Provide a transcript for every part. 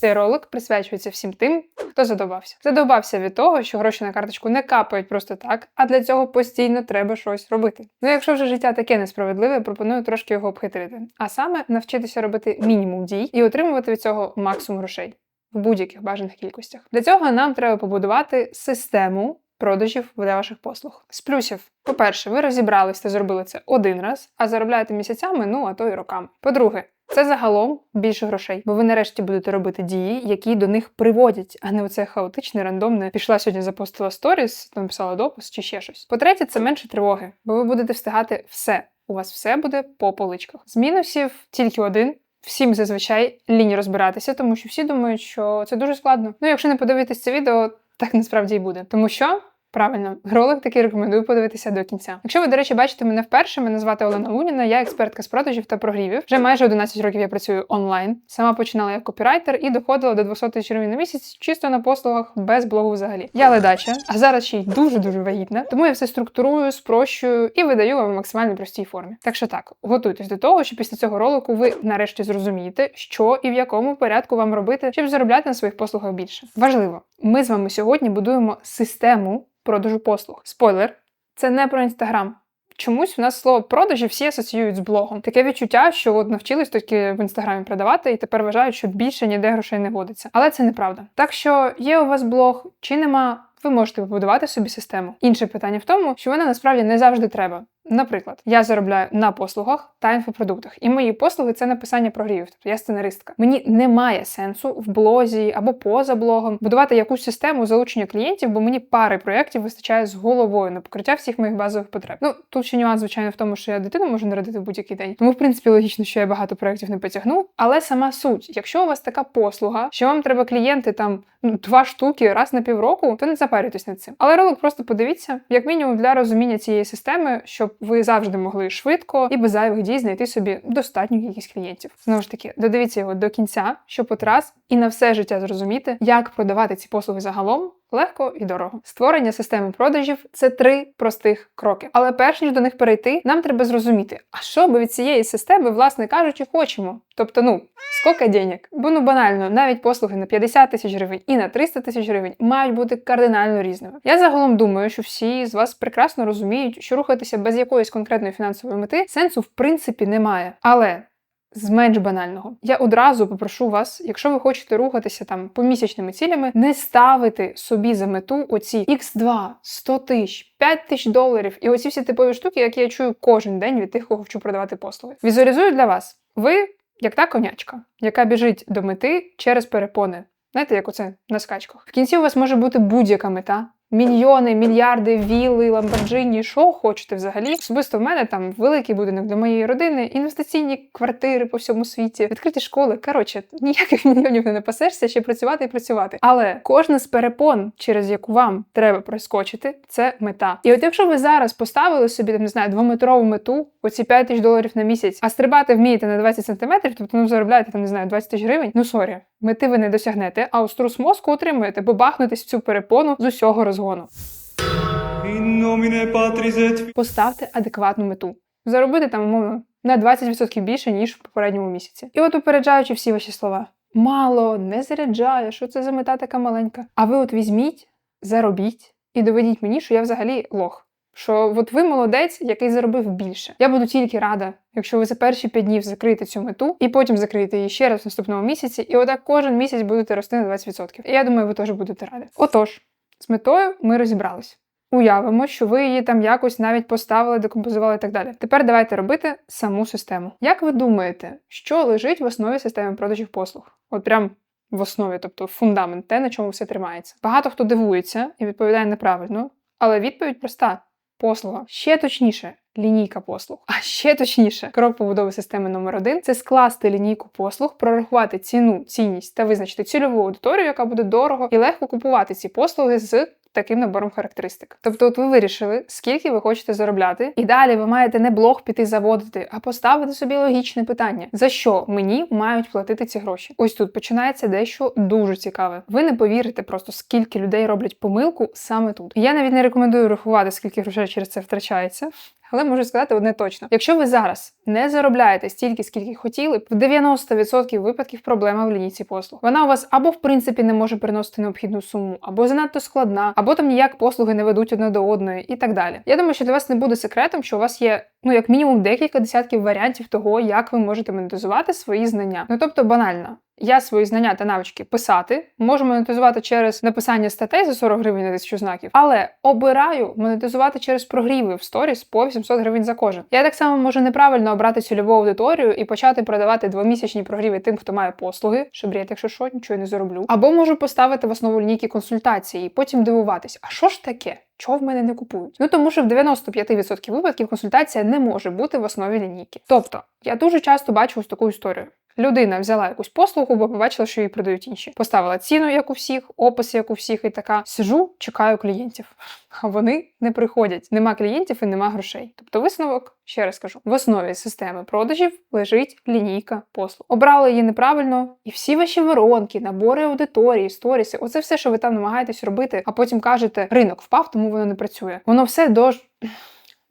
Цей ролик присвячується всім тим, хто задовбався. Задовбався від того, що гроші на карточку не капають просто так, а для цього постійно треба щось робити. Ну, якщо вже життя таке несправедливе, пропоную трошки його обхитрити. А саме навчитися робити мінімум дій і отримувати від цього максимум грошей в будь-яких бажаних кількостях. Для цього нам треба побудувати систему. Продажів для ваших послуг. З плюсів, по-перше, ви розібрались та зробили це один раз, а заробляєте місяцями, ну а то й роками. По-друге, це загалом більше грошей, бо ви нарешті будете робити дії, які до них приводять, а не оце хаотичне, рандомне. Пішла сьогодні, запостила сторіс, написала допис чи ще щось. По-третє, це менше тривоги, бо ви будете встигати все. У вас все буде по поличках. З мінусів тільки один. Всім зазвичай лінь розбиратися, тому що всі думають, що це дуже складно. Ну, якщо не подивитись це відео, так насправді і буде. Тому що Правильно, ролик такий рекомендую подивитися до кінця. Якщо ви, до речі, бачите мене вперше, мене звати Олена Луніна, я експертка з продажів та прогрівів. Вже майже 11 років я працюю онлайн. Сама починала як копірайтер і доходила до 200 тисяч гривень на місяць чисто на послугах без блогу взагалі. Я ледача, а зараз ще й дуже-дуже вагітна. Тому я все структурую, спрощую і видаю вам в максимально простій формі. Так що так, готуйтесь до того, що після цього ролику ви нарешті зрозумієте, що і в якому порядку вам робити, щоб заробляти на своїх послугах більше. Важливо, ми з вами сьогодні будуємо систему продажу послуг. Спойлер, це не про інстаграм. Чомусь у нас слово продажі всі асоціюють з блогом. Таке відчуття, що от навчились тільки в інстаграмі продавати, і тепер вважають, що більше ніде грошей не водиться. Але це неправда. Так що є у вас блог чи нема, ви можете побудувати собі систему. Інше питання в тому, що вона насправді не завжди треба. Наприклад, я заробляю на послугах та інфопродуктах, і мої послуги це написання прогрівів, тобто я сценаристка. Мені немає сенсу в блозі або поза блогом будувати якусь систему залучення клієнтів, бо мені пари проєктів вистачає з головою на покриття всіх моїх базових потреб. Ну тут ще нюанс, звичайно, в тому, що я дитину можу народити в будь-який день. Тому, в принципі, логічно, що я багато проєктів не потягну. Але сама суть, якщо у вас така послуга, що вам треба клієнти там ну, два штуки раз на півроку, то не запарюйтесь над цим. Але ролик просто подивіться, як мінімум для розуміння цієї системи, щоб ви завжди могли швидко і без зайвих дій знайти собі достатню кількість клієнтів. Знову ж таки, додивіться його до кінця, щоб от раз і на все життя зрозуміти, як продавати ці послуги загалом. Легко і дорого. Створення системи продажів це три простих кроки. Але перш ніж до них перейти, нам треба зрозуміти, а що ми від цієї системи, власне кажучи, хочемо. Тобто, ну, скільки денег? Бо ну банально, навіть послуги на 50 тисяч гривень і на 300 тисяч гривень мають бути кардинально різними. Я загалом думаю, що всі з вас прекрасно розуміють, що рухатися без якоїсь конкретної фінансової мети сенсу в принципі немає. Але з менш банального. Я одразу попрошу вас, якщо ви хочете рухатися там помісячними цілями, не ставити собі за мету оці X2, 100 тисяч, 5 тисяч доларів і оці всі типові штуки, які я чую кожен день від тих, кого хочу продавати послуги. Візуалізую для вас. Ви як та конячка, яка біжить до мети через перепони. Знаєте, як оце на скачках. В кінці у вас може бути будь-яка мета. Мільйони, мільярди, віли, ламборджині, що хочете взагалі. Особисто в мене там великий будинок для моєї родини, інвестиційні квартири по всьому світі, відкриті школи. Коротше, ніяких мільйонів не напасешся, ще працювати і працювати. Але кожна з перепон, через яку вам треба проскочити, це мета. І от якщо ви зараз поставили собі там не знаю двометрову мету, оці 5 тисяч доларів на місяць, а стрибати вмієте на 20 сантиметрів, тобто ну заробляєте там не знаю 20 тисяч гривень. Ну сорі, мети ви не досягнете, а острус мозку отримуєте, бо бахнетесь в цю перепону з усього розгону розгону. Поставте адекватну мету. Заробити там, умовно, на 20% більше, ніж в попередньому місяці. І от упереджаючи всі ваші слова. Мало, не заряджає, що це за мета така маленька. А ви от візьміть, заробіть і доведіть мені, що я взагалі лох. Що от ви молодець, який заробив більше. Я буду тільки рада, якщо ви за перші 5 днів закриєте цю мету, і потім закриєте її ще раз в наступному місяці, і отак кожен місяць будете рости на 20%. І я думаю, ви теж будете раді. Отож. З метою ми розібрались. Уявимо, що ви її там якось навіть поставили, декомпозували і так далі. Тепер давайте робити саму систему. Як ви думаєте, що лежить в основі системи продажів послуг? От прям в основі, тобто фундамент, те, на чому все тримається. Багато хто дивується і відповідає неправильно, але відповідь проста: послуга. Ще точніше, лінійка послуг. А ще точніше, крок побудови системи номер один це скласти лінійку послуг, прорахувати ціну, цінність та визначити цільову аудиторію, яка буде дорого і легко купувати ці послуги з таким набором характеристик. Тобто, от ви вирішили, скільки ви хочете заробляти, і далі ви маєте не блог піти заводити, а поставити собі логічне питання: за що мені мають платити ці гроші? Ось тут починається дещо дуже цікаве. Ви не повірите просто, скільки людей роблять помилку саме тут. Я навіть не рекомендую рахувати, скільки грошей через це втрачається. Але можу сказати одне точно: якщо ви зараз не заробляєте стільки, скільки хотіли в 90% випадків проблема в лінійці послуг. Вона у вас або в принципі не може приносити необхідну суму, або занадто складна, або там ніяк послуги не ведуть одне до одної, і так далі. Я думаю, що для вас не буде секретом, що у вас є ну як мінімум декілька десятків варіантів того, як ви можете монетизувати свої знання. Ну тобто банально. Я свої знання та навички писати можу монетизувати через написання статей за 40 гривень на 1000 знаків, але обираю монетизувати через прогріви в сторіс по 800 гривень за кожен. Я так само можу неправильно обрати цільову аудиторію і почати продавати двомісячні прогріви тим, хто має послуги, що бред, якщо що, нічого не зароблю. Або можу поставити в основу лінійки консультації і потім дивуватись, а що ж таке? Чого в мене не купують? Ну тому що в 95% випадків консультація не може бути в основі лінійки. Тобто я дуже часто бачу ось таку історію. Людина взяла якусь послугу, бо побачила, що її продають інші. Поставила ціну, як у всіх, опис, як у всіх, і така сижу, чекаю клієнтів. А вони не приходять. Нема клієнтів і нема грошей. Тобто, висновок, ще раз кажу, в основі системи продажів лежить лінійка послуг. Обрали її неправильно, і всі ваші воронки, набори аудиторії, сторіси, оце все, що ви там намагаєтесь робити, а потім кажете, ринок впав, тому воно не працює. Воно все до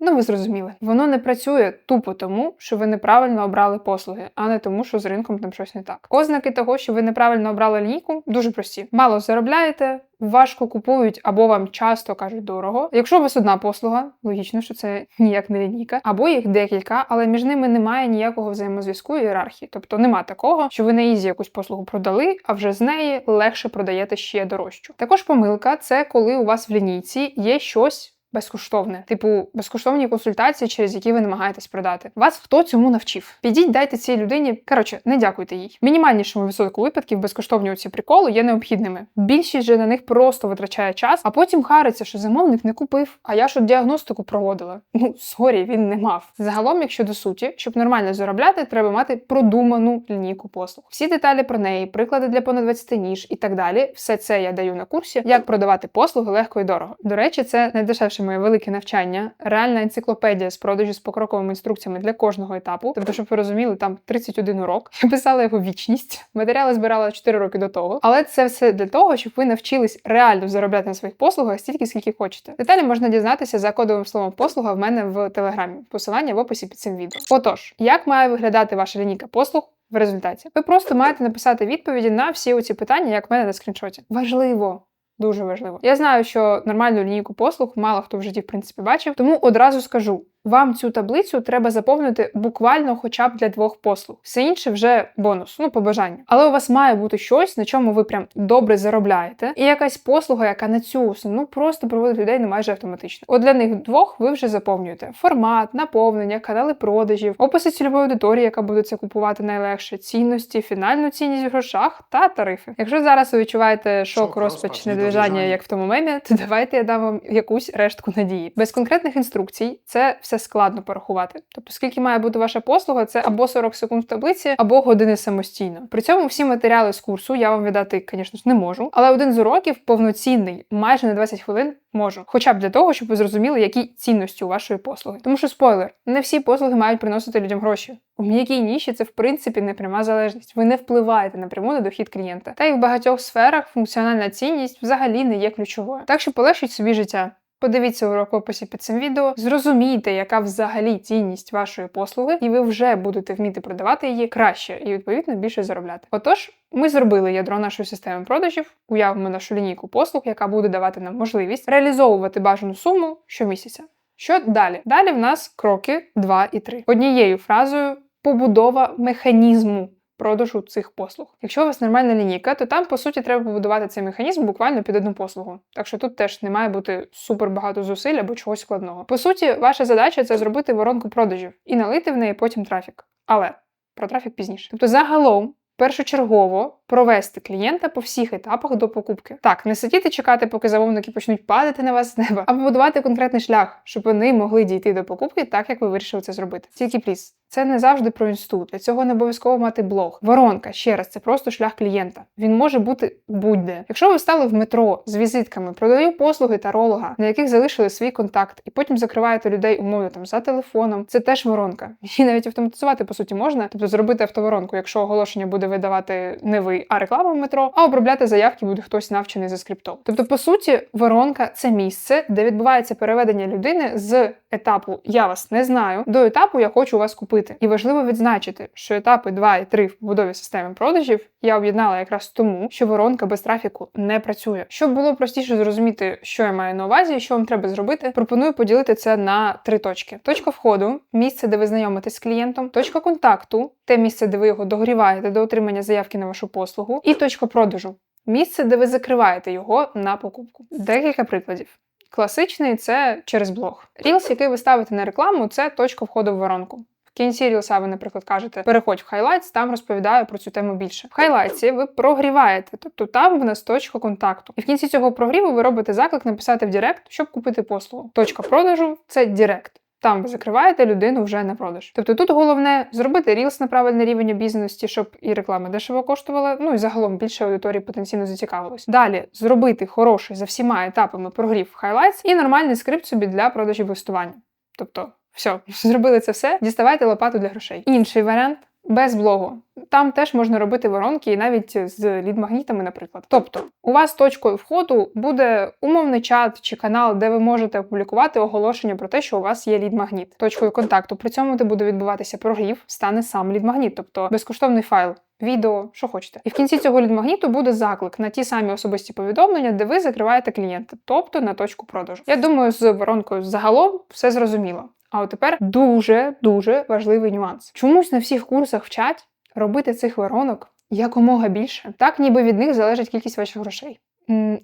Ну, ви зрозуміли, воно не працює тупо тому, що ви неправильно обрали послуги, а не тому, що з ринком там щось не так. Ознаки того, що ви неправильно обрали лінійку, дуже прості. Мало заробляєте, важко купують або вам часто кажуть дорого. Якщо у вас одна послуга, логічно, що це ніяк не лінійка, або їх декілька, але між ними немає ніякого взаємозв'язку і ієрархії. Тобто нема такого, що ви на ізі якусь послугу продали, а вже з неї легше продаєте ще дорожчу. Також помилка це коли у вас в лінійці є щось безкоштовне, типу безкоштовні консультації, через які ви намагаєтесь продати. Вас хто цьому навчив? Підіть, дайте цій людині. Коротше, не дякуйте їй. Мінімальнішому відсотку випадків безкоштовні оці приколи є необхідними. Більшість же на них просто витрачає час, а потім хариться, що замовник не купив. А я ж діагностику проводила. Ну сорі, він не мав. Загалом, якщо до суті, щоб нормально заробляти, треба мати продуману лінійку послуг. Всі деталі про неї, приклади для понад 20 ніж і так далі. Все це я даю на курсі, як продавати послуги легко і дорого. До речі, це не моє велике навчання, реальна енциклопедія з продажу з покроковими інструкціями для кожного етапу. Тобто, щоб ви розуміли, там 31 урок. Я писала його вічність. Матеріали збирала 4 роки до того. Але це все для того, щоб ви навчились реально заробляти на своїх послугах стільки, скільки хочете. Деталі можна дізнатися за кодовим словом послуга в мене в телеграмі. Посилання в описі під цим відео. Отож, як має виглядати ваша лінійка послуг? В результаті ви просто маєте написати відповіді на всі оці питання, як в мене на скріншоті. Важливо Дуже важливо. Я знаю, що нормальну лінійку послуг мало хто в житті в принципі бачив, тому одразу скажу: вам цю таблицю треба заповнити буквально хоча б для двох послуг. Все інше вже бонус, ну по бажанню. Але у вас має бути щось, на чому ви прям добре заробляєте, і якась послуга, яка на цю основну просто проводить людей не майже автоматично. От для них двох ви вже заповнюєте формат, наповнення, канали продажів, описи цільової аудиторії, яка буде це купувати найлегше, цінності, фінальну цінність в грошах та тарифи. Якщо зараз ви відчуваєте шок, розпач, недовіжання, як в тому мемі, то давайте я дам вам якусь рештку надії. Без конкретних інструкцій це все складно порахувати. Тобто, скільки має бути ваша послуга, це або 40 секунд в таблиці, або години самостійно. При цьому всі матеріали з курсу я вам віддати, звісно ж, не можу. Але один з уроків повноцінний, майже на 20 хвилин. Можу, хоча б для того, щоб ви зрозуміли, які цінності у вашої послуги. Тому що спойлер, не всі послуги мають приносити людям гроші. У м'якій ніші це в принципі не пряма залежність. Ви не впливаєте напряму на дохід клієнта. Та й в багатьох сферах функціональна цінність взагалі не є ключовою. Так що полегшіть собі життя. Подивіться урок в описі під цим відео, зрозумійте, яка взагалі цінність вашої послуги, і ви вже будете вміти продавати її краще і відповідно більше заробляти. Отож, ми зробили ядро нашої системи продажів, уявимо нашу лінійку послуг, яка буде давати нам можливість реалізовувати бажану суму щомісяця. Що далі? Далі в нас кроки 2 і 3. Однією фразою побудова механізму продажу цих послуг. Якщо у вас нормальна лінійка, то там, по суті, треба побудувати цей механізм буквально під одну послугу. Так що тут теж не має бути супер багато зусиль або чогось складного. По суті, ваша задача це зробити воронку продажів і налити в неї потім трафік. Але про трафік пізніше. Тобто, загалом. Першочергово провести клієнта по всіх етапах до покупки. Так, не сидіти чекати, поки замовники почнуть падати на вас з неба, а побудувати конкретний шлях, щоб вони могли дійти до покупки так, як ви вирішили це зробити. Тільки пліс, Це не завжди про інсту. Для цього не обов'язково мати блог. Воронка, ще раз, це просто шлях клієнта. Він може бути будь-де. Якщо ви стали в метро з візитками, продаю послуги таролога, на яких залишили свій контакт, і потім закриваєте людей умовно там за телефоном, це теж воронка. Її навіть автоматизувати по суті можна, тобто зробити автоворонку, якщо оголошення буде видавати не ви, а реклама в метро, а обробляти заявки буде хтось навчений за скриптом. Тобто, по суті, воронка це місце, де відбувається переведення людини з етапу Я вас не знаю до етапу Я хочу вас купити. І важливо відзначити, що етапи 2 і 3 в побудові системи продажів я об'єднала якраз тому, що воронка без трафіку не працює. Щоб було простіше зрозуміти, що я маю на увазі, що вам треба зробити, пропоную поділити це на три точки: точка входу, місце, де ви знайомитесь з клієнтом, точка контакту, те місце, де ви його догріваєте до отримання заявки на вашу послугу, і точка продажу. Місце, де ви закриваєте його на покупку. Декілька прикладів. Класичний це через блог. Рілс, який ви ставите на рекламу, це точка входу в воронку. В кінці рілса ви, наприклад, кажете, переходь в Highlights, там розповідаю про цю тему більше. В хайлайці ви прогріваєте, тобто там в нас точка контакту. І в кінці цього прогріву ви робите заклик написати в Директ, щоб купити послугу. Точка продажу це Директ. Там ви закриваєте людину вже на продаж. Тобто тут головне зробити рілс на правильний рівень обізнаності, щоб і реклама дешево коштувала, ну і загалом більше аудиторії потенційно зацікавилось. Далі зробити хороший за всіма етапами прогрів Highlights і нормальний скрипт собі для продажів вестування. Тобто, все, зробили це все, діставайте лопату для грошей. Інший варіант. Без блогу. Там теж можна робити воронки і навіть з лід-магнітами, наприклад. Тобто, у вас точкою входу буде умовний чат чи канал, де ви можете опублікувати оголошення про те, що у вас є лід-магніт. Точкою контакту. При цьому де буде відбуватися прогрів, стане сам лід-магніт, тобто безкоштовний файл. Відео, що хочете. І в кінці цього лід-магніту буде заклик на ті самі особисті повідомлення, де ви закриваєте клієнта, тобто на точку продажу. Я думаю, з воронкою загалом все зрозуміло. А от тепер дуже дуже важливий нюанс. Чомусь на всіх курсах вчать робити цих воронок якомога більше, так ніби від них залежить кількість ваших грошей.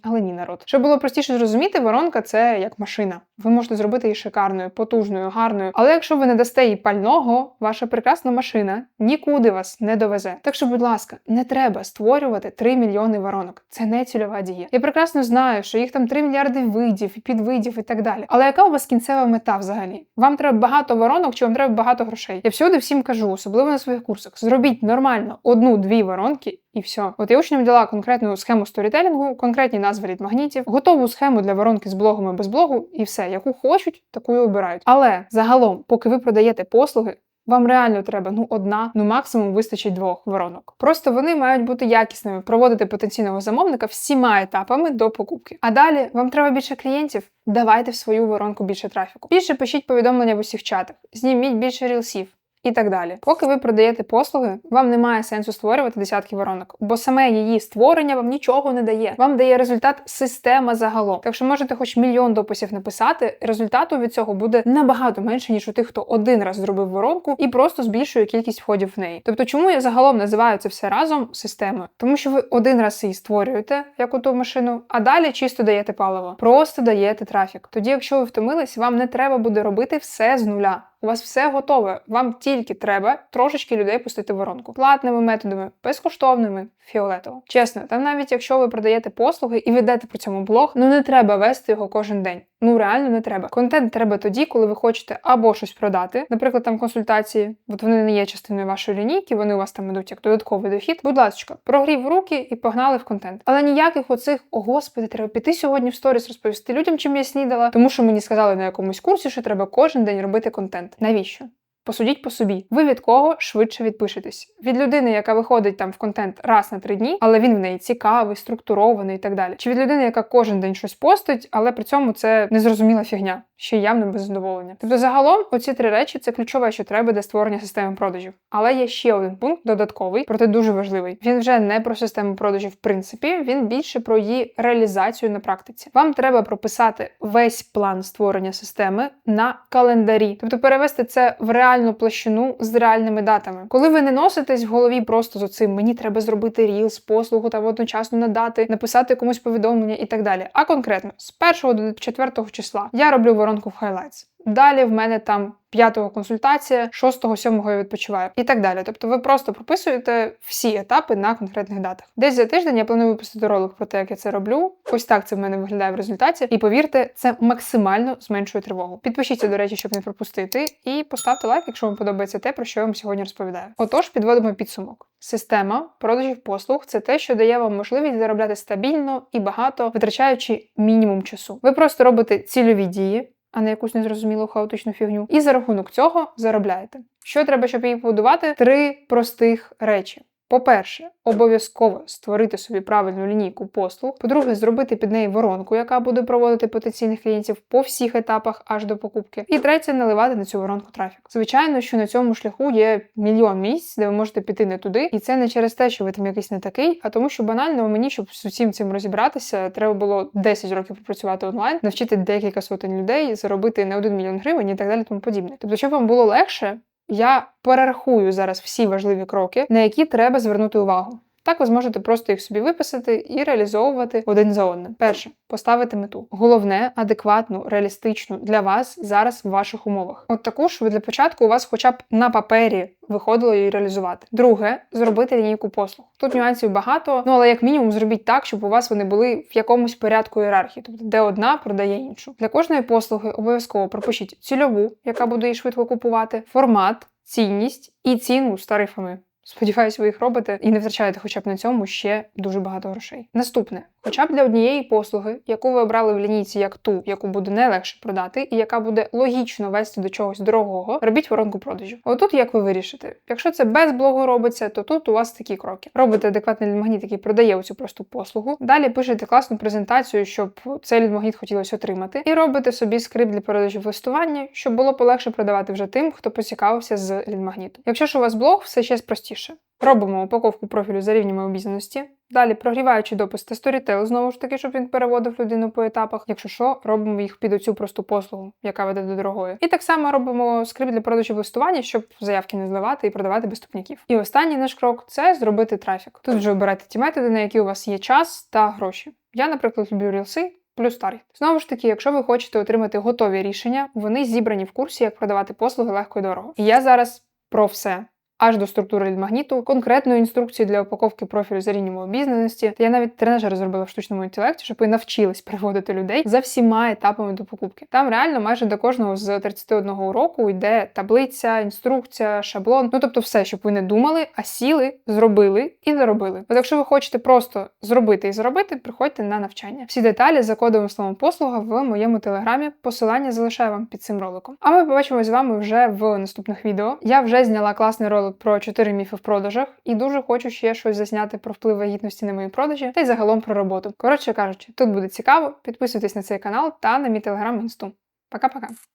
Але ні, народ. Щоб було простіше зрозуміти, воронка це як машина. Ви можете зробити її шикарною, потужною, гарною. Але якщо ви не дасте їй пального, ваша прекрасна машина нікуди вас не довезе. Так що, будь ласка, не треба створювати 3 мільйони воронок. Це не цільова дія. Я прекрасно знаю, що їх там 3 мільярди видів, підвидів і так далі. Але яка у вас кінцева мета взагалі? Вам треба багато воронок, чи вам треба багато грошей? Я всюди всім кажу, особливо на своїх курсах. Зробіть нормально одну-дві воронки. І все. От я учням дала конкретну схему сторітелінгу, конкретні назви від магнітів, готову схему для воронки з блогом без блогу, і все, яку хочуть, таку і обирають. Але загалом, поки ви продаєте послуги. Вам реально треба ну одна, ну максимум вистачить двох воронок. Просто вони мають бути якісними, проводити потенційного замовника всіма етапами до покупки. А далі вам треба більше клієнтів. Давайте в свою воронку більше трафіку. Більше пишіть повідомлення в усіх чатах, зніміть більше рілсів і так далі. Поки ви продаєте послуги, вам немає сенсу створювати десятки воронок, бо саме її створення вам нічого не дає. Вам дає результат система загалом. Так що можете хоч мільйон дописів написати, результату від цього буде набагато менше, ніж у тих, хто один раз зробив воронку і просто збільшує кількість входів в неї. Тобто, чому я загалом називаю це все разом системою? Тому що ви один раз її створюєте, як у ту машину, а далі чисто даєте паливо, просто даєте трафік. Тоді, якщо ви втомились, вам не треба буде робити все з нуля. У вас все готове. Вам тільки треба трошечки людей пустити в воронку. Платними методами, безкоштовними, фіолетово. Чесно, там навіть якщо ви продаєте послуги і ведете при цьому блог, ну не треба вести його кожен день. Ну реально не треба. Контент треба тоді, коли ви хочете або щось продати, наприклад, там консультації, от вони не є частиною вашої лінійки, вони у вас там ідуть як додатковий дохід. Будь ласка, прогрів руки і погнали в контент. Але ніяких оцих, о господи, треба піти сьогодні в сторіс розповісти людям, чим я снідала, тому що мені сказали на якомусь курсі, що треба кожен день робити контент. Навіщо? Посудіть по собі. Ви від кого швидше відпишетесь? Від людини, яка виходить там в контент раз на три дні, але він в неї цікавий, структурований і так далі. Чи від людини, яка кожен день щось постить, але при цьому це незрозуміла фігня, ще явно без задоволення. Тобто, загалом, оці три речі це ключове, що треба для створення системи продажів. Але є ще один пункт додатковий, проте дуже важливий. Він вже не про систему продажів, в принципі, він більше про її реалізацію на практиці. Вам треба прописати весь план створення системи на календарі, тобто перевести це в реальність реальну площину з реальними датами. Коли ви не носитесь в голові просто з оцим, мені треба зробити рілс, послугу та одночасно надати, написати комусь повідомлення і так далі. А конкретно з 1 до 4 числа я роблю воронку в Highlights. Далі в мене там п'ятого консультація, шостого, сьомого я відпочиваю і так далі. Тобто ви просто прописуєте всі етапи на конкретних датах. Десь за тиждень я планую випустити ролик про те, як я це роблю. Ось так це в мене виглядає в результаті. І повірте, це максимально зменшує тривогу. Підпишіться, до речі, щоб не пропустити, і поставте лайк, якщо вам подобається те, про що я вам сьогодні розповідаю. Отож, підводимо підсумок. Система продажів послуг це те, що дає вам можливість заробляти стабільно і багато, витрачаючи мінімум часу. Ви просто робите цільові дії, а не якусь незрозумілу хаотичну фігню, і за рахунок цього заробляєте. Що треба, щоб її побудувати? Три простих речі. По-перше, обов'язково створити собі правильну лінійку послуг. По-друге, зробити під неї воронку, яка буде проводити потенційних клієнтів по всіх етапах аж до покупки. І третє, наливати на цю воронку трафік. Звичайно, що на цьому шляху є мільйон місць, де ви можете піти не туди, і це не через те, що ви там якийсь не такий, а тому, що банально мені, щоб з усім цим розібратися, треба було 10 років попрацювати онлайн, навчити декілька сотень людей, заробити не один мільйон гривень і так далі, тому подібне. Тобто, щоб вам було легше. Я перерахую зараз всі важливі кроки, на які треба звернути увагу. Так ви зможете просто їх собі виписати і реалізовувати один за одним. Перше поставити мету. Головне, адекватну, реалістичну для вас зараз в ваших умовах. От таку ви для початку у вас, хоча б на папері, виходило її реалізувати. Друге зробити лінійку послуг. Тут нюансів багато, ну але як мінімум зробіть так, щоб у вас вони були в якомусь порядку ієрархії, тобто де одна продає іншу. Для кожної послуги обов'язково пропишіть цільову, яка буде її швидко купувати, формат, цінність і ціну з тарифами. Сподіваюсь, ви їх робите і не втрачаєте хоча б на цьому ще дуже багато грошей. Наступне, хоча б для однієї послуги, яку ви обрали в лінійці як ту, яку буде найлегше продати, і яка буде логічно вести до чогось дорогого, робіть воронку продажу. Отут як ви вирішите. Якщо це без блогу робиться, то тут у вас такі кроки. Робите адекватний лідмагніт, який продає оцю просту послугу. Далі пишете класну презентацію, щоб цей лідмагніт хотілося отримати, і робите собі скрипт для продажів листування, щоб було полегше продавати вже тим, хто поцікавився з лідмагніту. Якщо ж у вас блог, все ще простіше. Робимо упаковку профілю за рівнями обізнаності. Далі прогріваючи допис та сторітел, знову ж таки, щоб він переводив людину по етапах. Якщо що, робимо їх під оцю просту послугу, яка веде до дорогої. І так само робимо скрипт для продажів листування, щоб заявки не зливати і продавати без ступняків. І останній наш крок це зробити трафік. Тут вже обирайте ті методи, на які у вас є час та гроші. Я, наприклад, люблю рілси. Плюс таргет. Знову ж таки, якщо ви хочете отримати готові рішення, вони зібрані в курсі, як продавати послуги легко і дорого. І я зараз про все аж до структури лідмагніту, конкретну інструкцію для упаковки профілю за рівнем обізнаності. Та я навіть тренажер зробила в штучному інтелекті, щоб ви навчились переводити людей за всіма етапами до покупки. Там реально майже до кожного з 31 уроку йде таблиця, інструкція, шаблон. Ну тобто, все, щоб ви не думали, а сіли, зробили і заробили. От якщо ви хочете просто зробити і зробити, приходьте на навчання. Всі деталі за кодовим словом послуга в моєму телеграмі. Посилання залишаю вам під цим роликом. А ми побачимося з вами вже в наступних відео. Я вже зняла класний ролик про 4 міфи в продажах і дуже хочу ще щось засняти про вплив вагітності на мої продажі та й загалом про роботу. Коротше кажучи, тут буде цікаво. Підписуйтесь на цей канал та на мій телеграм інсту. Пока-пока.